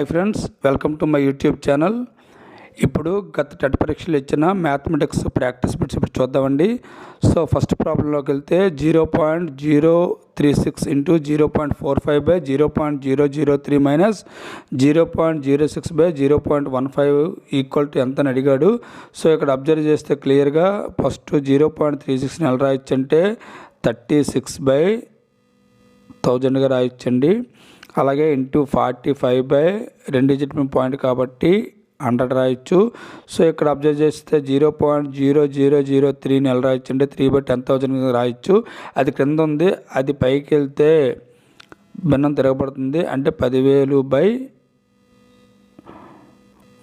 Hi friends welcome to my YouTube channel ఇప్పుడు గత TET పరీక్షలు ఇచ్చిన మ్యాథమెటిక్స్ ప్రాక్టీస్ బిట్స్ ఇప్పుడు చూద్దామండి. సో ఫస్ట్ ప్రాబ్లంలోకి వెళ్తే zero point zero three six into zero point four five by zero point zero zero three minus zero point zero six by zero point one five equal to ఎంత అని అడిగాడు. So ఇక్కడ observe చేస్తే క్లియర్గా first zero point three సిక్స్ని ఎలా రాయొచ్చు అంటే థర్టీ సిక్స్ బై థౌజండ్గా రాయొచ్చండి. అలాగే ఇంటూ ఫార్టీ ఫైవ్ బై రెండు డిజిట్ పాయింట్ కాబట్టి హండ్రెడ్ రాయొచ్చు. సో ఇక్కడ అబ్జర్వ్ చేస్తే zero point zero zero zero త్రీని ఎలా రాయొచ్చు అంటే త్రీ బై టెన్ థౌజండ్ రాయొచ్చు. అది క్రింద ఉంది. అది పైకి వెళ్తే భిన్నం తిరగబడుతుంది. అంటే పదివేలు బై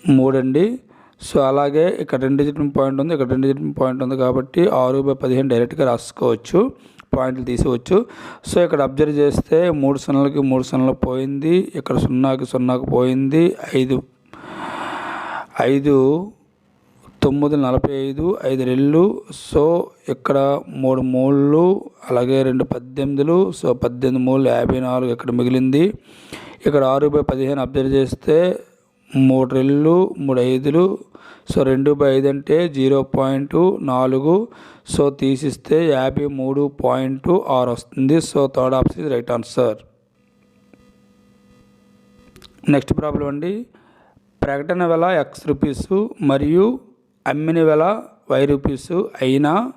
మూడండి సో అలాగే ఇక్కడ రెండు డిజిట్ పాయింట్ ఉంది. ఇక్కడ రెండు డిజిట్ పాయింట్ ఉంది కాబట్టి ఆరు బై పదిహేను డైరెక్ట్గా రాసుకోవచ్చు. పాయింట్లు తీసుకోవచ్చు సో ఇక్కడ అబ్జర్వ్ చేస్తే మూడు సున్నాలకి మూడు సున్నాలు పోయింది. ఇక్కడ సున్నాకి సున్నాకి పోయింది. ఐదు ఐదు తొమ్మిది నలభై ఐదు ఐదు రెళ్ళు సో ఇక్కడ మూడు మూళ్ళు అలాగే రెండు పద్దెనిమిదిలు. సో పద్దెనిమిది మూళ్ళు యాభై నాలుగు ఇక్కడ మిగిలింది. ఇక్కడ ఆరు బై పదిహేను అబ్జర్వ్ చేస్తే మూడు రెళ్ళు మూడు ఐదులు. సో రెండు బై ఐదు అంటే జీరో పాయింట్ నాలుగు. సో తీసిస్తే యాభై మూడు పాయింట్ ఆరు వస్తుంది. So third option is right answer. Next problem అండి. ప్రకటన వెల ఎక్స్ రూపీస్ మరియు అమ్మిన వెల వై రూపీస్ అయినా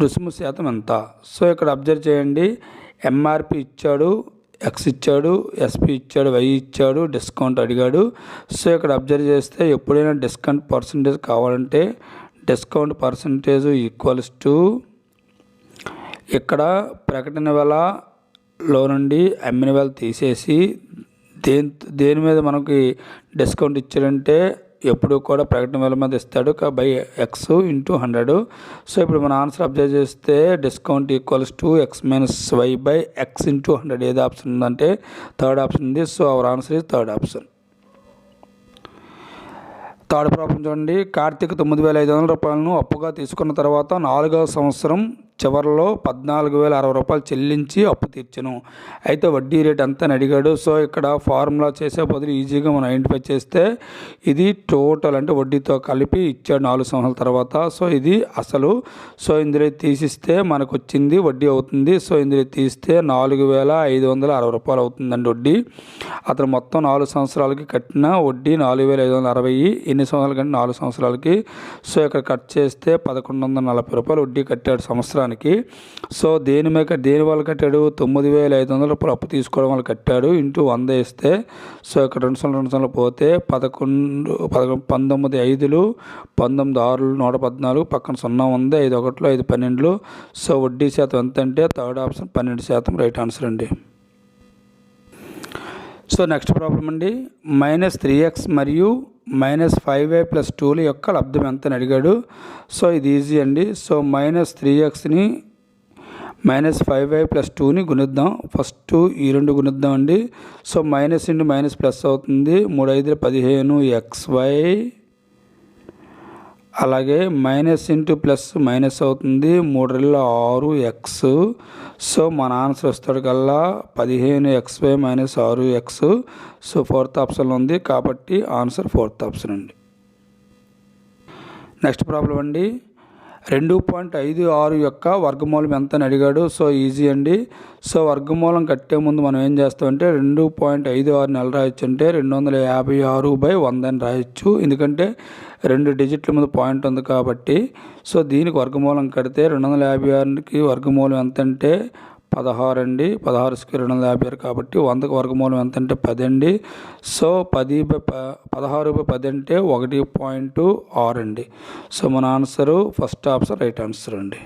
రుసుము శాతం ఎంత? సో ఇక్కడ అబ్జర్వ్ చేయండి. ఎంఆర్పి ఇచ్చాడు. ఎక్స్ ఇచ్చాడు ఎస్పి ఇచ్చాడు వై ఇచ్చాడు డిస్కౌంట్ అడిగాడు. సో ఇక్కడ అబ్జర్వ్ చేస్తే ఎప్పుడైనా డిస్కౌంట్ పర్సంటేజ్ కావాలంటే డిస్కౌంట్ పర్సంటేజ్ ఈక్వల్స్ టు ఇక్కడ ప్రకటన వెలలో నుండి అమ్మిన వెల తీసేసి దేని దేని మీద మనకి డిస్కౌంట్ ఇచ్చాడంటే ఎప్పుడు కూడా ప్రకటన విలువ మీద ఇస్తాడు. By X into hundred so ఇప్పుడు మనం ఆన్సర్ అబ్జర్వ్ చేస్తే discount equals to X minus Y by X into hundred ఏది ఆప్షన్ ఉందంటే థర్డ్ ఆప్షన్ ఉంది. So our answer is third option third problem చూడండి. కార్తీక్ తొమ్మిది వేల ఐదు వందల రూపాయలను అప్పుగా తీసుకున్న తర్వాత నాలుగవ సంవత్సరం చివరిలో పద్నాలుగు వేల అరవై రూపాయలు చెల్లించి అప్పు తీర్చను. అయితే వడ్డీ రేట్ ఎంత అని అడిగాడు. సో ఇక్కడ ఫార్ములా చేసే బదులు ఈజీగా మనం ఐడెంటిఫై చేస్తే ఇది టోటల్ అంటే వడ్డీతో కలిపి ఇచ్చాడు నాలుగు సంవత్సరాల తర్వాత. సో ఇది అసలు సో ఇందులో తీసిస్తే మనకు వచ్చింది వడ్డీ అవుతుంది. సో ఇందులో తీస్తే నాలుగు వేల ఐదు వందల అరవై రూపాయలు అవుతుందండి వడ్డీ. అతను మొత్తం నాలుగు సంవత్సరాలకి కట్టిన వడ్డీ నాలుగు వేల ఐదు వందల అరవై ఎన్ని సంవత్సరాలు కంటే నాలుగు సంవత్సరాలకి. సో ఇక్కడ కట్ చేస్తే పదకొండు వందల నలభై రూపాయలు వడ్డీ కట్టాడు సంవత్సరానికి. సో దేని మీద దేని వల్ల కట్టాడు? తొమ్మిది వేల ఐదు వందల రూపాయలు అప్పు తీసుకోవడం వల్ల కట్టాడు. ఇంటూ వంద ఇస్తే సో ఇక్కడ రెండు సంవత్సరాలు రెండు సంవత్సరాలు పోతే పదకొండు పదకొండు పంతొమ్మిది ఐదులు పంతొమ్మిది ఆరులు నూట పద్నాలుగు పక్కన సున్నా ఉంది ఐదు ఒకటిలో ఐదు పన్నెండులు. సో వడ్డీ శాతం ఎంత అంటే థర్డ్ ఆప్షన్ పన్నెండు శాతం రైట్ ఆన్సర్ అండి. సో నెక్స్ట్ ప్రాబ్లం అండి. మైనస్ త్రీ ఎక్స్ మరియు మైనస్ ఫైవ్ ఏ ప్లస్ టూల యొక్క లబ్ధం ఎంత అని అడిగాడు? సో ఇది ఈజీ అండి. సో మైనస్ త్రీ ఎక్స్ని మైనస్ ఫైవ్ ఐ ప్లస్ టూని గుణిద్దాం. ఫస్ట్ ఈ రెండు గుణిద్దాం అండి so minus into minus plus అవుతుంది. మూడు ఐదు పదిహేను ఎక్స్ వై అలాగే మైనస్ ఇంటూ ప్లస్ మైనస్ అవుతుంది. మూడు రెళ్ళ ఆరు ఎక్స్ సో మన ఆన్సర్ వస్తాడు కల్లా పదిహేను ఎక్స్ వై మైనస్ ఆరు ఎక్స్ సో ఫోర్త్ ఆప్షన్ ఉంది కాబట్టి ఆన్సర్ ఫోర్త్ ఆప్షన్ అండి. నెక్స్ట్ ప్రాబ్లం అండి. రెండు పాయింట్ ఐదు ఆరు యొక్క వర్గమూలం ఎంత అని అడిగాడు? సో ఈజీ అండి. సో వర్గమూలం కట్టే ముందు మనం ఏం చేస్తామంటే రెండు పాయింట్ ఐదు ఆరు నెల రాయొచ్చు అంటే రెండు వందల యాభై ఆరు బై వంద అని రాయొచ్చు. ఎందుకంటే రెండు డిజిట్ల మీద పాయింట్ ఉంది కాబట్టి. సో దీనికి వర్గమూలం కడితే రెండు వందల యాభై ఆరుకి వర్గమూలం ఎంత అంటే పదహారు అండి పదహారు స్క్వేర్ రెండు వందల యాభై ఆరు కాబట్టి వందకు వర్గమూలం ఎంత అంటే పది అండి సో పది బై పదహారు బై పది అంటే ఒకటి పాయింట్ ఆరు అండి. సో మన answer first option right answer అండి.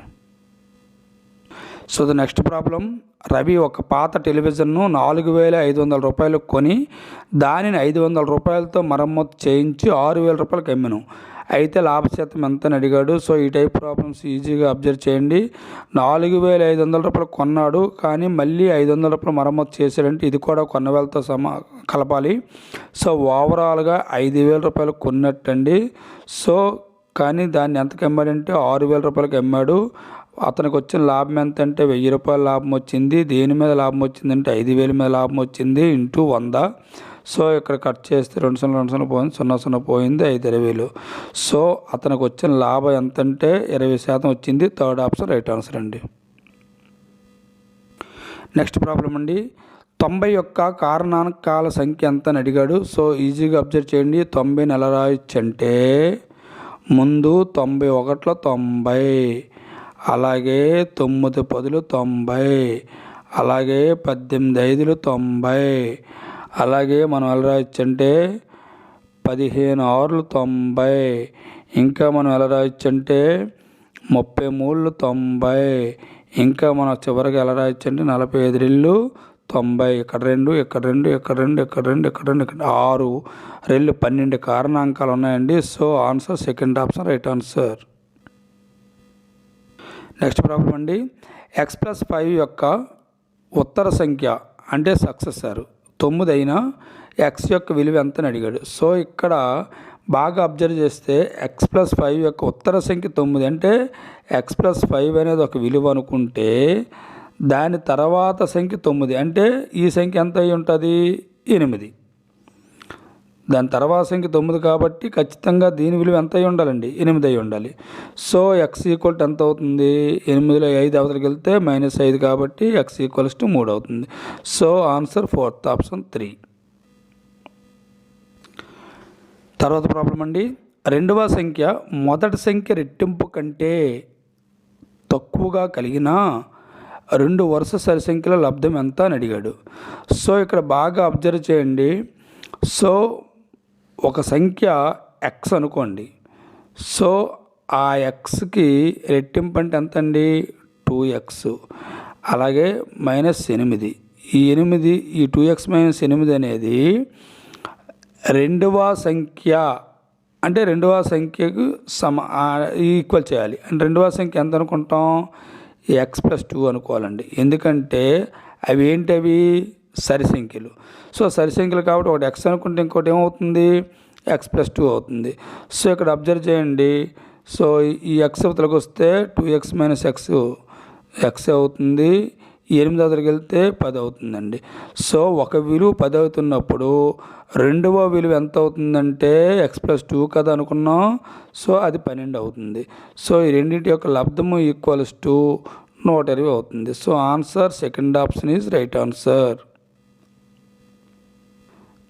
So the next problem Ravi ఒక పాత టెలివిజన్ను నాలుగు వేల ఐదు వందల రూపాయలు కొని దానిని ఐదు వందల రూపాయలతో మరమ్మతు చేయించి ఆరు వేల రూపాయలకు అమ్మాను. అయితే లాభశాతం ఎంత అని అడిగాడు. సో ఈ టైప్ ప్రాబ్లమ్స్ ఈజీగా అబ్జర్వ్ చేయండి. నాలుగు వేల ఐదు వందల రూపాయలు కొన్నాడు. కానీ మళ్ళీ ఐదు వందల రూపాయలు మరమ్మతు చేశాడంటే ఇది కూడా కొన్న వేలతో సమా కలపాలి. సో ఓవరాల్గా ఐదు వేల రూపాయలు కొన్నట్టండి. సో కానీ దాన్ని ఎంతకు అమ్మాడంటే ఆరు వేల రూపాయలకి అమ్మాడు. అతనికి వచ్చిన లాభం ఎంత అంటే వెయ్యి రూపాయల లాభం వచ్చింది. దేని మీద లాభం వచ్చిందంటే ఐదు వేల మీద లాభం వచ్చింది. ఇంటూ వంద. సో ఇక్కడ కట్ చేస్తే రెండు సున్నా రెండు సున్నా పోయింది సున్నా సున్నా పోయింది ఐదు ఇరవైలు సో అతనికి వచ్చిన లాభం ఎంత అంటే ఇరవై శాతం వచ్చింది. థర్డ్ ఆప్షన్ రైట్ ఆన్సర్ అండి. నెక్స్ట్ ప్రాబ్లం అండి. తొంభై యొక్క కారణాంకాల సంఖ్య ఎంత అని అడిగాడు. సో ఈజీగా అబ్జర్వ్ చేయండి. తొంభై నెల రాయొచ్చు అంటే ముందు తొంభై ఒకటిలో తొంభై అలాగే తొమ్మిది పదులు తొంభై అలాగే పద్దెనిమిది ఐదులు తొంభై అలాగే మనం ఎలా రాయొచ్చు అంటే పదిహేను ఆరులు తొంభై. ఇంకా మనం ఎలా రాయొచ్చు అంటే ముప్పై మూడులు తొంభై. ఇంకా మనం చివరికి ఎలా రాయొచ్చు అంటే నలభై ఐదు రెళ్ళు తొంభై. ఇక్కడ రెండు ఇక్కడ రెండు ఇక్కడ రెండు ఇక్కడ రెండు ఇక్కడ రెండు ఇక్కడ ఆరు. రెళ్ళు పన్నెండు కారణాంకాలు ఉన్నాయండి. So answer second option right answer. Next problem అండి. ఎక్స్ ప్లస్ ఫైవ్ యొక్క ఉత్తర సంఖ్య అంటే సక్సెసర్. తొమ్మిది అయినా ఎక్స్ యొక్క విలువ ఎంత అని అడిగాడు. సో ఇక్కడ బాగా అబ్జర్వ్ చేస్తే ఎక్స్ ప్లస్ ఫైవ్ యొక్క ఉత్తర సంఖ్య తొమ్మిది అంటే ఎక్స్ ప్లస్ ఫైవ్ అనేది ఒక విలువ అనుకుంటే దాని తర్వాత సంఖ్య తొమ్మిది అంటే ఈ సంఖ్య ఎంత అయి ఉంటుంది ఎనిమిది. దాని తర్వాత సంఖ్య తొమ్మిది కాబట్టి ఖచ్చితంగా దీని విలువ ఎంత అయి ఉండాలండి? ఎనిమిది అయి ఉండాలి. సో ఎక్స్ ఈక్వల్ ఎంత అవుతుంది? ఎనిమిదిలో ఐదు అవతలకి వెళ్తే మైనస్ ఐదు కాబట్టి ఎక్స్ ఈక్వల్స్ టు మూడు అవుతుంది. So answer fourth option three తర్వాత ప్రాబ్లం అండి. రెండవ సంఖ్య మొదటి సంఖ్య రెట్టింపు కంటే తక్కువగా కలిగిన రెండు వరుస సరి సంఖ్యల లబ్ధం ఎంత అని అడిగాడు. సో ఇక్కడ బాగా అబ్జర్వ్ చేయండి. సో ఒక సంఖ్య ఎక్స్ అనుకోండి. సో ఆ ఎక్స్కి రెట్టింపు అంటే ఎంత అండి టూ ఎక్స్ అలాగే మైనస్ ఎనిమిది. ఈ ఎనిమిది ఈ టూ ఎక్స్ మైనస్ ఎనిమిది అనేది రెండవ సంఖ్య అంటే రెండవ సంఖ్యకు సమ ఈక్వల్ చేయాలి. అంటే రెండవ సంఖ్య ఎంత అనుకుంటాం? ఎక్స్ ప్లస్ టూ అనుకోవాలండి. ఎందుకంటే అవి ఏంటి సరిసంఖ్యలు. సరి సో సరి సంఖ్యలు కాబట్టి ఒకటి ఎక్స్ అనుకుంటే ఇంకోటి ఏమవుతుంది? ఎక్స్ ప్లస్ టూ అవుతుంది. సో ఇక్కడ అబ్జర్వ్ చేయండి. సో ఈ ఎక్స్ అవతలకు వస్తే two X minus X X అవుతుంది. ఎనిమిది అవతలకి వెళ్తే పది అవుతుందండి. సో ఒక విలువ పది అవుతున్నప్పుడు రెండవ విలువ ఎంత అవుతుందంటే ఎక్స్ ప్లస్ టూ కదా అనుకున్నాం. సో అది పన్నెండు అవుతుంది. సో ఈ రెండింటి యొక్క లబ్ధము ఈక్వల్స్ టు నూట ఇరవై అవుతుంది. So answer second option is right answer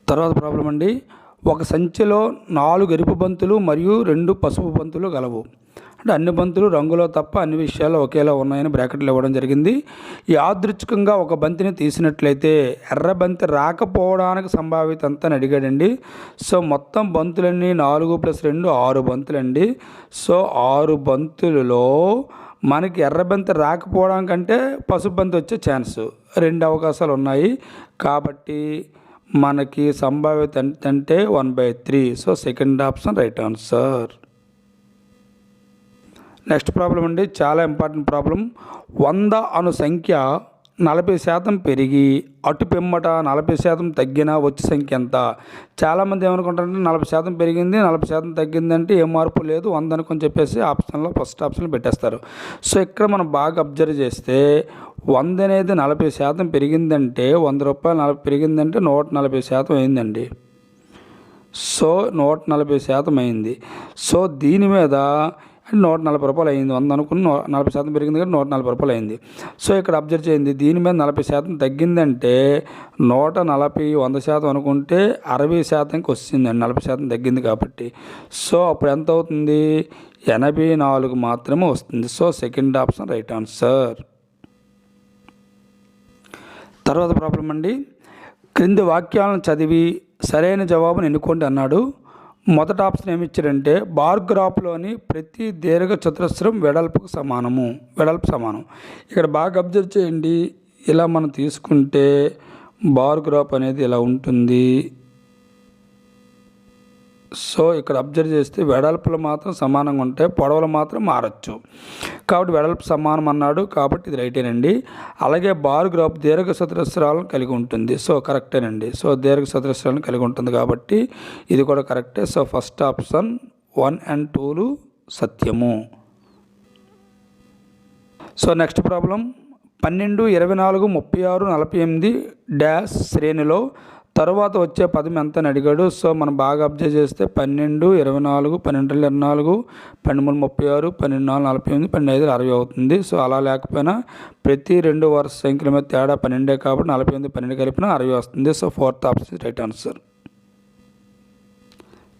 తర్వాత ప్రాబ్లం అండి. ఒక సంచిలో నాలుగు ఎరుపు బంతులు మరియు రెండు పసుపు బంతులు గలవు. అంటే అన్ని బంతులు రంగులో తప్ప అన్ని విషయాలు ఒకేలా ఉన్నాయని బ్రాకెట్లు ఇవ్వడం జరిగింది. యాదృచ్ఛికంగా ఒక బంతిని తీసినట్లయితే ఎర్ర బంతి రాకపోవడానికి సంభావ్యత అంతా అని అడిగాడండి. సో మొత్తం బంతులన్నీ నాలుగు ప్లస్ రెండు ఆరు బంతులండి. సో ఆరు బంతులలో మనకి ఎర్ర బంతి రాకపోవడానికంటే పసుపు బంతి వచ్చే ఛాన్స్. రెండు అవకాశాలు ఉన్నాయి. కాబట్టి మనకి సంభావ్యత అంటే one by three. So second option right answer. Next problem అండి. చాలా ఇంపార్టెంట్ ప్రాబ్లం వంద అను సంఖ్య నలభై శాతం పెరిగి అటు పిమ్మట నలభై శాతం తగ్గిన వచ్చే సంఖ్య ఎంత? చాలామంది ఏమనుకుంటారంటే నలభై శాతం పెరిగింది నలభై శాతం తగ్గిందంటే ఏ మార్పు లేదు వంద అనుకొని చెప్పేసి ఆప్షన్లో ఫస్ట్ ఆప్షన్ పెట్టేస్తారు. సో ఇక్కడ మనం బాగా అబ్జర్వ్ చేస్తే వంద అనేది నలభై శాతం పెరిగిందంటే వంద రూపాయలు నలభై పెరిగిందంటే నూట నలభై శాతం అయిందండి. సో నూట నలభై శాతం అయింది. సో దీని మీద నూట నలభై రూపాయలు అయింది. వంద అనుకుని నలభై శాతం పెరిగింది కానీ నూట నలభై రూపాయలు అయింది. సో ఇక్కడ అబ్జర్వ్ చేయండి. దీని మీద నలభై శాతం తగ్గిందంటే నూట నలభై వంద శాతం అనుకుంటే అరవై శాతంకి వస్తుందండి. నలభై శాతం తగ్గింది కాబట్టి. సో అప్పుడు ఎంత అవుతుంది? ఎనభై నాలుగు మాత్రమే వస్తుంది. So second option right answer తర్వాత ప్రాబ్లం అండి. క్రింది వాక్యాలను చదివి సరైన జవాబును ఎన్నుకోండి అన్నాడు. మొదటి ఆప్షన్ ఏమి ఇచ్చారంటే బార్ గ్రాఫ్లోని ప్రతి దీర్ఘ చతురస్రం వెడల్పుకు సమానము వెడల్పు సమానం. ఇక్కడ బాగా అబ్జర్వ్ చేయండి. ఇలా మనం తీసుకుంటే బార్ గ్రాఫ్ అనేది ఇలా ఉంటుంది. సో ఇక్కడ అబ్జర్వ్ చేస్తే వెడల్పులు మాత్రం సమానంగా ఉంటాయి పొడవులు మాత్రం మారచ్చు. కాబట్టి వెడల్పు సమానం అన్నాడు కాబట్టి ఇది రైటేనండి అలాగే బార్ గ్రాఫ్ దీర్ఘ చతురస్రాలను కలిగి ఉంటుంది. సో కరెక్టేనండి సో దీర్ఘ చతురస్రాలను కలిగి ఉంటుంది కాబట్టి ఇది కూడా కరెక్టే. So first option one and tool సత్యము. సో నెక్స్ట్ ప్రాబ్లం పన్నెండు ఇరవై నాలుగు ముప్పై ఆరు నలభై ఎనిమిది డ్యాష్ శ్రేణిలో తర్వాత వచ్చే పదం ఎంత అని అడిగాడు? సో మనం బాగా అబ్జర్వ్ చేస్తే పన్నెండు ఇరవై నాలుగు పన్నెండు ఇరవై నాలుగు పన్నెండు మూడు ముప్పై ఆరు పన్నెండు నాలుగు నలభై ఎనిమిది పన్నెండు ఐదు అరవై అవుతుంది. సో అలా లేకపోయినా ప్రతి రెండు వరుస సంఖ్యల మీద తేడా పన్నెండే కాబట్టి నలభై ఎనిమిది పన్నెండు కలిపిన అరవై వస్తుంది. So fourth option right answer.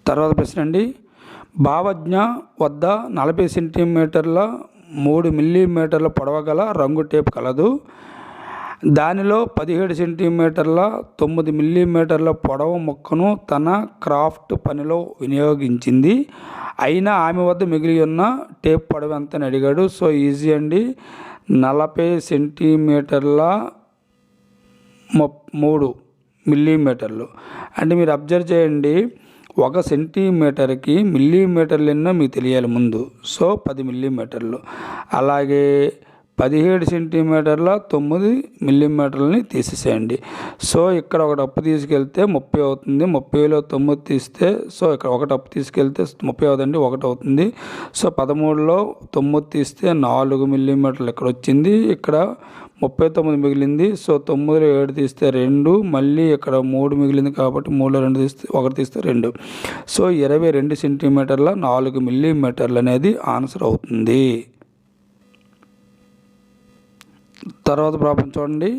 తర్వాత ప్రశ్న అండి. భావజ్ఞ వద్ద నలభై సెంటీమీటర్ల మూడు మిల్లీమీటర్ల పొడవగల రంగు టేప్ కలదు. దానిలో పదిహేడు సెంటీమీటర్ల తొమ్మిది మిల్లీమీటర్ల పొడవు ముక్కను తన క్రాఫ్ట్ పనిలో వినియోగించింది. అయినా ఆమె వద్ద మిగిలి ఉన్న టేప్ పొడవు ఎంత అని అడిగాడు. సో ఈజీ అండి. నలభై సెంటీమీటర్ల మూడు మిల్లీమీటర్లు. అంటే మీరు అబ్జర్వ్ చేయండి. ఒక సెంటీమీటర్కి మిల్లీమీటర్లు ఎన్నో మీకు తెలియాలి ముందు. సో పది మిల్లీమీటర్లు. అలాగే పదిహేడు సెంటీమీటర్ల తొమ్మిది మిల్లీమీటర్లని తీసేసేయండి. సో ఇక్కడ ఒక అప్పు తీసుకెళ్తే ముప్పై అవుతుంది. ముప్పైలో తొమ్మిది తీస్తే సో ఇక్కడ ఒకటి అప్పు తీసుకెళ్తే ముప్పై అవుతుంది ఒకటి అవుతుంది. సో పదమూడులో తొమ్మిది తీస్తే నాలుగు మిల్లీమీటర్లు ఇక్కడ వచ్చింది. ఇక్కడ ముప్పై తొమ్మిది మిగిలింది. సో తొమ్మిదిలో ఏడు తీస్తే రెండు మళ్ళీ ఇక్కడ మూడు మిగిలింది కాబట్టి మూడులో రెండు తీస్తే ఒకటి తీస్తే రెండు. సో ఇరవై రెండు సెంటీమీటర్ల నాలుగు మిల్లీమీటర్లు అనేది ఆన్సర్ అవుతుంది. తర్వాత ప్రాబ్లం చూడండి.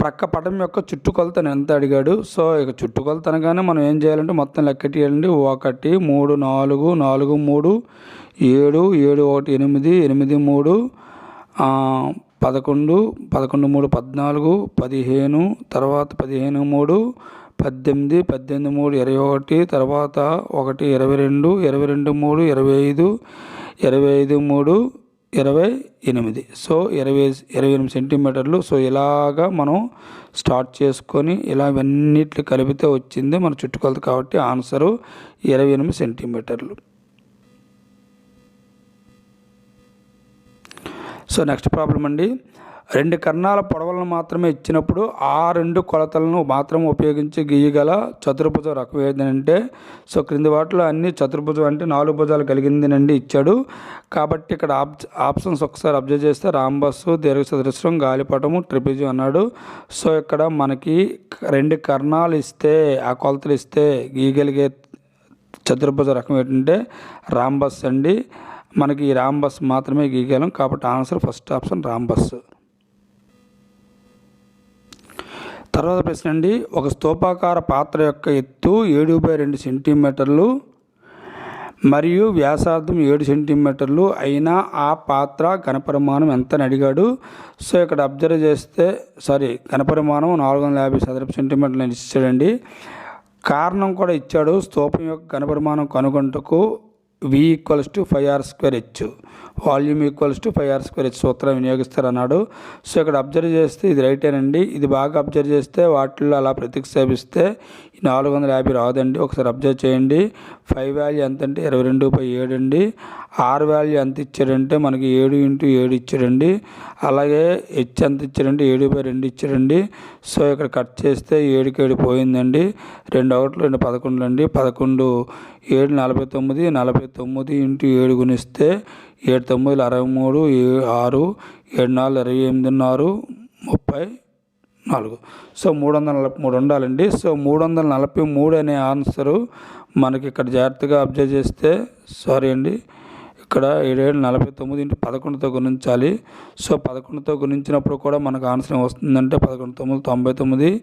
ప్రక్క పటం యొక్క చుట్టుకొలతను ఎంత అడిగాడు? సో ఇక చుట్టుకొలత అనగానే మనం ఏం చేయాలంటే మొత్తం లెక్కటియాలండి ఒకటి మూడు నాలుగు నాలుగు మూడు ఏడు ఏడు ఒకటి ఎనిమిది ఎనిమిది మూడు పదకొండు పదకొండు మూడు పద్నాలుగు పదిహేను తర్వాత పదిహేను మూడు పద్దెనిమిది పద్దెనిమిది మూడు ఇరవై ఒకటి తర్వాత ఒకటి ఇరవై రెండు ఇరవై రెండు మూడు ఇరవై ఐదు ఇరవై ఐదు మూడు ఇరవై ఎనిమిది. సో ఇరవై ఇరవై ఎనిమిది సెంటీమీటర్లు. సో ఇలాగా మనం స్టార్ట్ చేసుకొని ఇలా ఇవన్నిట్లు కలిపితే వచ్చింది మన చుట్టుకొలత కాబట్టి ఆన్సరు ఇరవై ఎనిమిది సెంటీమీటర్లు. సో నెక్స్ట్ ప్రాబ్లం అండి. రెండు కర్ణాల పొడవలను మాత్రమే ఇచ్చినప్పుడు ఆ రెండు కొలతలను మాత్రం ఉపయోగించి గీయగల చతుర్భుజం రకం ఏదంటే సో క్రింది వాటిలో అన్ని చతుర్భుజం అంటే నాలుగు భుజాలు కలిగిందినండి ఇచ్చాడు. కాబట్టి ఇక్కడ ఆప్ ఆప్షన్స్ ఒకసారి అబ్జర్వ్ చేస్తే రాంబస్సు దీర్ఘచతురస్రం గాలిపటము ట్రిపిజం అన్నాడు. సో ఇక్కడ మనకి రెండు కర్ణాలు ఇస్తే ఆ కొలతలు ఇస్తే గీయగలిగే చతుర్భుజ రకం ఏంటంటే రాంబస్ అండి. మనకి ఈ రాంబస్ మాత్రమే గీయగలం కాబట్టి ఆన్సర్ ఫస్ట్ ఆప్షన్ రాంబస్ తర్వాత ప్రశ్న అండి. ఒక స్తూపాకార పాత్ర యొక్క ఎత్తు ఏడు బై రెండు సెంటీమీటర్లు మరియు వ్యాసార్థం ఏడు సెంటీమీటర్లు అయినా ఆ పాత్ర ఘనపరిమాణం ఎంత అని అడిగాడు? సో ఇక్కడ అబ్జర్వ్ చేస్తే సారీ ఘనపరిమాణం నాలుగు వందల యాభై చదరపు సెంటీమీటర్లు ఇచ్చాడండి. కారణం కూడా ఇచ్చాడు. స్తూపం యొక్క ఘనపరిమాణం కనుగొంటకు V equals to five R square H volume equals to five R square H సూత్రం వినియోగిస్తారు సో ఇక్కడ అబ్జర్వ్ చేస్తే ఇది రైటేనండి ఇది బాగా అబ్జర్వ్ చేస్తే వాటిల్లో అలా ప్రతిక్షేపిస్తే నాలుగు వందల యాభై రాదండి. ఒకసారి అబ్జర్వ్ చేయండి. ఫైవ్ వాల్యూ ఎంత అంటే ఇరవై రెండు బై ఏడు అండి. ఆర్ వాల్యూ ఎంత ఇచ్చాడంటే మనకి ఏడు ఇంటూ ఏడు ఇచ్చాడండి అలాగే హెచ్ ఎంత ఇచ్చాడంటే ఏడు బై రెండు ఇచ్చాడండి సో ఇక్కడ కట్ చేస్తే ఏడుకి ఏడు పోయిందండి. రెండు ఒకటి రెండు పదకొండు అండి. పదకొండు ఏడు నలభై తొమ్మిది నలభై తొమ్మిది ఇంటూ ఏడు గుణిస్తే ఏడు తొమ్మిది అరవై మూడు ఆరు ఏడు నాలుగు ఇరవై ఎనిమిదిన్నర ముప్పై నాలుగు. సో మూడు వందల నలభై మూడు ఉండాలండి సో మూడు వందల నలభై మూడు అనే ఆన్సరు మనకి ఇక్కడ జాగ్రత్తగా అబ్జర్వ్ చేస్తే సారీ అండి. ఇక్కడ ఏడేడు నలభై తొమ్మిది ఇంటి పదకొండుతో గుణించాలి. సో పదకొండుతో గుణించినప్పుడు కూడా మనకు ఆన్సర్ వస్తుందంటే పదకొండు తొమ్మిది తొంభై తొమ్మిది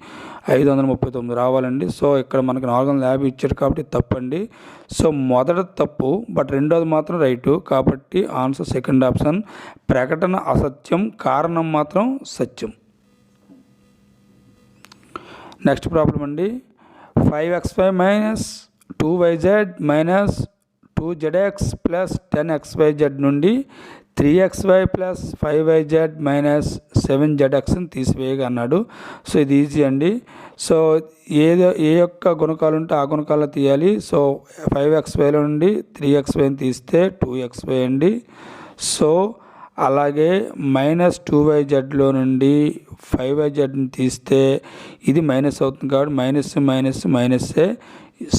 ఐదు వందల ముప్పై తొమ్మిది రావాలండి. సో ఇక్కడ మనకి నాలుగు వందల యాభై ఇచ్చారు కాబట్టి తప్పండి. సో మొదట తప్పు బట్ రెండోది మాత్రం రైటు. కాబట్టి ఆన్సర్ సెకండ్ ఆప్షన్ ప్రకటన అసత్యం కారణం మాత్రం సత్యం. నెక్స్ట్ ప్రాబ్లం అండి. Five X Y minus two Y Z minus two Z X plus ten X Y Z నుండి three X Y plus five Y Z minus seven జెడ్ఎక్స్ని తీసివేయగా అన్నాడు. సో ఇది ఈజీ అండి. సో ఏదో ఏ యొక్క గుణకాలు ఉంటే ఆ గుణకాలు తీయాలి. సో ఫైవ్ ఎక్స్వైలో నుండి త్రీ ఎక్స్వైని తీస్తే టూ ఎక్స్వై అండి. సో అలాగే మైనస్ టూ వై జెడ్లో నుండి ఫైవ్ వై జెడ్ని తీస్తే ఇది మైనస్ అవుతుంది కాబట్టి మైనస్ మైనస్ మైనస్సే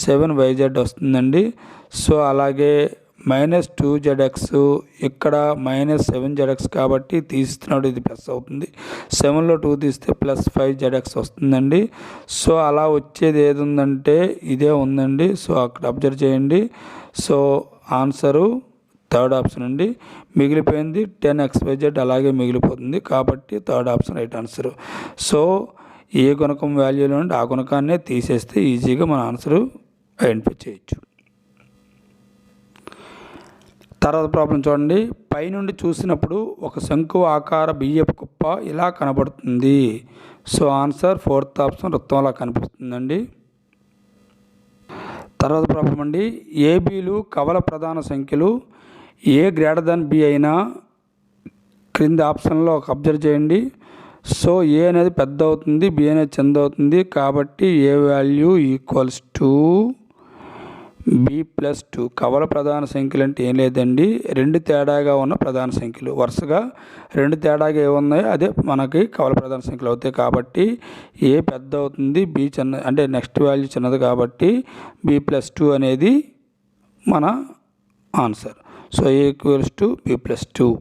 సెవెన్ వై జెడ్ వస్తుందండి. సో అలాగే మైనస్ టూ జెడ్ఎక్స్ ఇక్కడ మైనస్ సెవెన్ జెడ్ఎక్స్ కాబట్టి తీస్తున్నాడు ఇది ప్లస్ అవుతుంది. సెవెన్లో టూ తీస్తే ప్లస్ ఫైవ్ జెడ్ఎక్స్ వస్తుందండి. సో అలా వచ్చేది ఏది ఉందంటే ఇదే ఉందండి. సో అక్కడ అబ్జర్వ్ చేయండి. సో ఆన్సరు థర్డ్ ఆప్షన్ అండి. మిగిలిపోయింది టెన్ ఎక్స్వైజెడ్ అలాగే మిగిలిపోతుంది కాబట్టి third option right answer. So A గుణకం వాల్యూలో నుండి ఆ గుణకాన్నే తీసేస్తే ఈజీగా మన ఆన్సర్ ఐడెంటిఫై చేయొచ్చు. తర్వాత ప్రాబ్లం చూడండి. పైనుండి చూసినప్పుడు ఒక శంకు ఆకార బియ్యపు కుప్ప ఇలా కనబడుతుంది. సో ఆన్సర్ ఫోర్త్ ఆప్షన్ వృత్తంలా కనిపిస్తుందండి. తర్వాత ప్రాబ్లం అండి. ఏబీలు కవల ప్రధాన సంఖ్యలు ఏ గ్రేటర్ దాన్ బి అయినా క్రింది ఆప్షన్లో ఒక అబ్జర్వ్ చేయండి. సో ఏ అనేది పెద్ద అవుతుంది బి అనేది చిన్న అవుతుంది. కాబట్టి A value equals to B plus two. కవల ప్రధాన సంఖ్యలు అంటే ఏం లేదండి. రెండు తేడాగా ఉన్న ప్రధాన సంఖ్యలు. వరుసగా రెండు తేడాగా ఏమున్నాయో అదే మనకి కవల ప్రధాన సంఖ్యలు అవుతాయి. కాబట్టి ఏ పెద్ద అవుతుంది బి చిన్న అంటే నెక్స్ట్ వాల్యూ చిన్నది కాబట్టి బి ప్లస్ టూ అనేది మన answer. So A equals to B plus two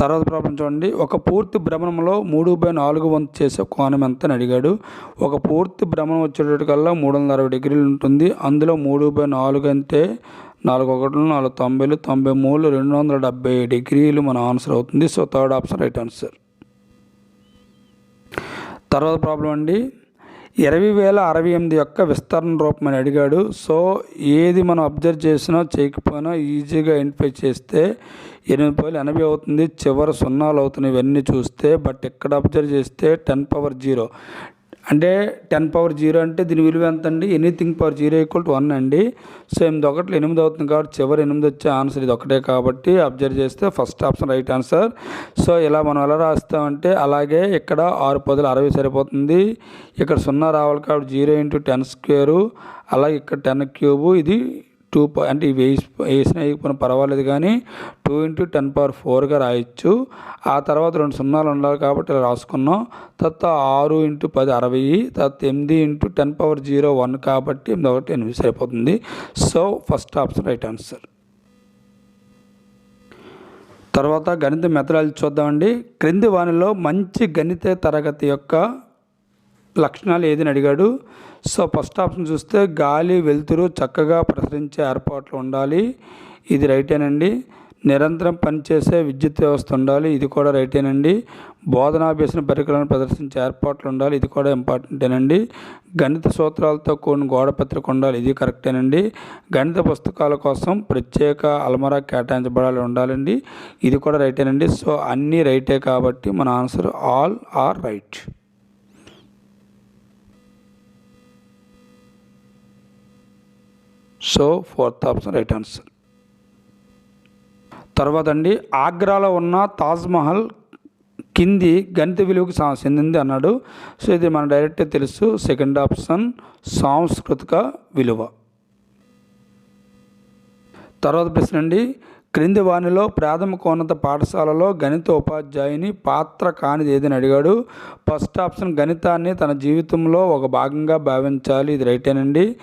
తర్వాత ప్రాబ్లం చూడండి. ఒక పూర్తి భ్రమణంలో మూడు బై నాలుగు వంతు చేసే కోణం ఎంత అని అడిగాడు. ఒక పూర్తి భ్రమణం వచ్చేటప్పటికల్లా మూడు వందల అరవై డిగ్రీలు ఉంటుంది. అందులో మూడు బై నాలుగు అంటే నాలుగు ఒకటి నాలుగు తొంభైలు తొంభై మూడు రెండు వందల డెబ్బై డిగ్రీలు మన ఆన్సర్ అవుతుంది. So third option right answer. తర్వాత ప్రాబ్లం అండి. ఇరవై వేల అరవై ఎనిమిది యొక్క విస్తరణ రూపం అని అడిగాడు. సో ఏది మనం అబ్జర్వ్ చేసినా చేయకపోయినా ఈజీగా ఐడెంటిఫై చేస్తే ఎనిమిది పాయింట్ ఎనభై అవుతుంది. చివరి సున్నాలు అవుతున్నాయి ఇవన్నీ చూస్తే. బట్ ఇక్కడ అబ్జర్వ్ చేస్తే టెన్ పవర్ జీరో. అంటే టెన్ పవర్ జీరో అంటే దీని విలువ ఎంత అండి anything power zero equal to one అండి. సో ఎనిమిది ఒకటి ఎనిమిది అవుతుంది కాబట్టి చివరి ఎనిమిది వచ్చే ఆన్సర్ ఇది ఒకటే కాబట్టి అబ్జర్వ్ చేస్తే first option right answer so ఇలా మనం ఎలా రాస్తామంటే అలాగే ఇక్కడ ఆరు పదులు అరవై సరిపోతుంది. ఇక్కడ సున్నా రావాలి కాబట్టి జీరో ఇంటూ టెన్ స్క్వేరు అలాగే ఇక్కడ టెన్ క్యూబు ఇది టూ అంటే ఇవి వేసి వేసిన వేయకపోయినా పర్వాలేదు కానీ టూ ఇంటూ టెన్ పవర్ ఫోర్గా రాయొచ్చు. ఆ తర్వాత రెండు సున్నాలు ఉండాలి కాబట్టి ఇలా రాసుకున్నాం. తర్వాత ఆరు ఇంటూ పది అరవై తర్వాత ఎనిమిది into ten power zero one కాబట్టి ఎనిమిది ఒకటి ఎనిమిది సరిపోతుంది. So first option right answer. తర్వాత గణిత మెథడాలజీ చూద్దామండి. క్రింది వానిలో మంచి గణిత తరగతి యొక్క లక్షణాలు ఏదని అడిగాడు. సో ఫస్ట్ ఆప్షన్ చూస్తే గాలి వెలుతురు చక్కగా ప్రసరించే ఏర్పాట్లు ఉండాలి. ఇది రైటేనండి నిరంతరం పనిచేసే విద్యుత్ వ్యవస్థ ఉండాలి. ఇది కూడా రైటేనండి బోధనాభ్యసన పరికరాలను ప్రదర్శించే ఏర్పాట్లు ఉండాలి. ఇది కూడా ఇంపార్టెంటేనండి గణిత సూత్రాలతో కూడిన గోడ పత్రిక ఉండాలి. ఇది కరెక్టేనండి గణిత పుస్తకాల కోసం ప్రత్యేక అల్మరా కేటాయించబడాలి ఉండాలండి. ఇది కూడా రైటేనండి సో అన్నీ రైటే కాబట్టి మన answer all are right. So fourth option right answer తర్వాత అండి ఆగ్రాలో ఉన్న తాజ్మహల్ కింది గణిత విలువకు చెందింది అన్నాడు. సో ఇది మన డైరెక్ట్ తెలుసు. సెకండ్ ఆప్షన్ సాంస్కృతిక విలువ. తర్వాత ప్రశ్న అండి క్రింది వానిలో ప్రాథమికోన్నత పాఠశాలలో గణిత ఉపాధ్యాయుని పాత్ర కానిది ఏదని అడిగాడు. ఫస్ట్ ఆప్షన్ గణితాన్ని తన జీవితంలో ఒక భాగంగా భావించాలి. ఇది రైటేనండి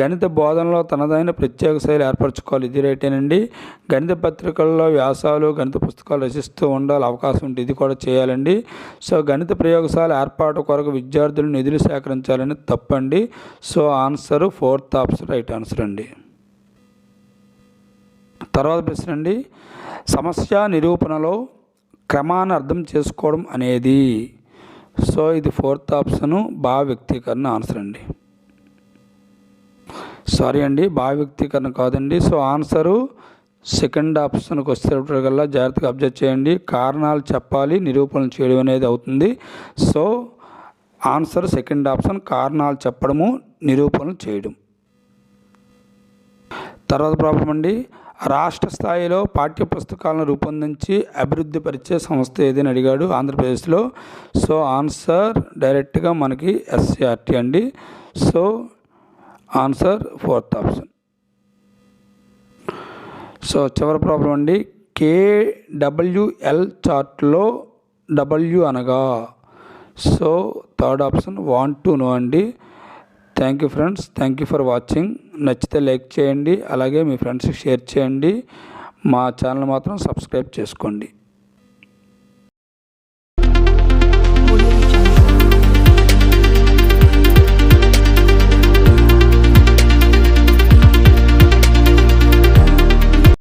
గణిత బోధనలో తనదైన ప్రత్యేక శైలి ఏర్పరచుకోవాలి. ఇది రైటేనండి గణిత పత్రికల్లో వ్యాసాలు గణిత పుస్తకాలు రచిస్తూ ఉండాలి. అవకాశం ఉంటుంది ఇది కూడా చేయాలండి. సో గణిత ప్రయోగశాల ఏర్పాటు కొరకు విద్యార్థులు నిధులు సేకరించాలని తప్పండి. So answer fourth option right answer అండి తర్వాత ప్రశ్న అండి. సమస్య నిరూపణలో క్రమాన్ని అర్థం చేసుకోవడం అనేది. సో ఇది ఫోర్త్ ఆప్షను భావ వ్యక్తీకరణ ఆన్సర్ అండి. సారీ అండి భావ వ్యక్తీకరణ కాదండి. సో ఆన్సరు సెకండ్ ఆప్షన్కి వచ్చేటప్పటికల్లా జాగ్రత్తగా అబ్జర్వ్ చేయండి. కారణాలు చెప్పాలి నిరూపణలు చేయడం అనేది అవుతుంది. సో ఆన్సర్ సెకండ్ ఆప్షన్ కారణాలు చెప్పడము నిరూపణలు చేయడం. తర్వాత ప్రాబ్లం అండి. రాష్ట్ర స్థాయిలో పాఠ్య పుస్తకాలను రూపొందించి అభివృద్ధి పరిచే సంస్థ ఏదని అడిగాడు ఆంధ్రప్రదేశ్లో. సో ఆన్సర్ డైరెక్ట్గా మనకి ఎస్సీఆర్టీ అండి. So answer fourth option. So చివరి ప్రాబ్లం అండి. కేడబ్ల్యూఎల్ చార్ట్లో డబ్ల్యూ అనగా. So third option want to know అండి. Thank you friends. Thank you for watching. నచ్చితే లైక్ చేయండి అలాగే మీ ఫ్రెండ్స్కి షేర్ చేయండి. మా ఛానల్ మాత్రం సబ్స్క్రైబ్ చేసుకోండి.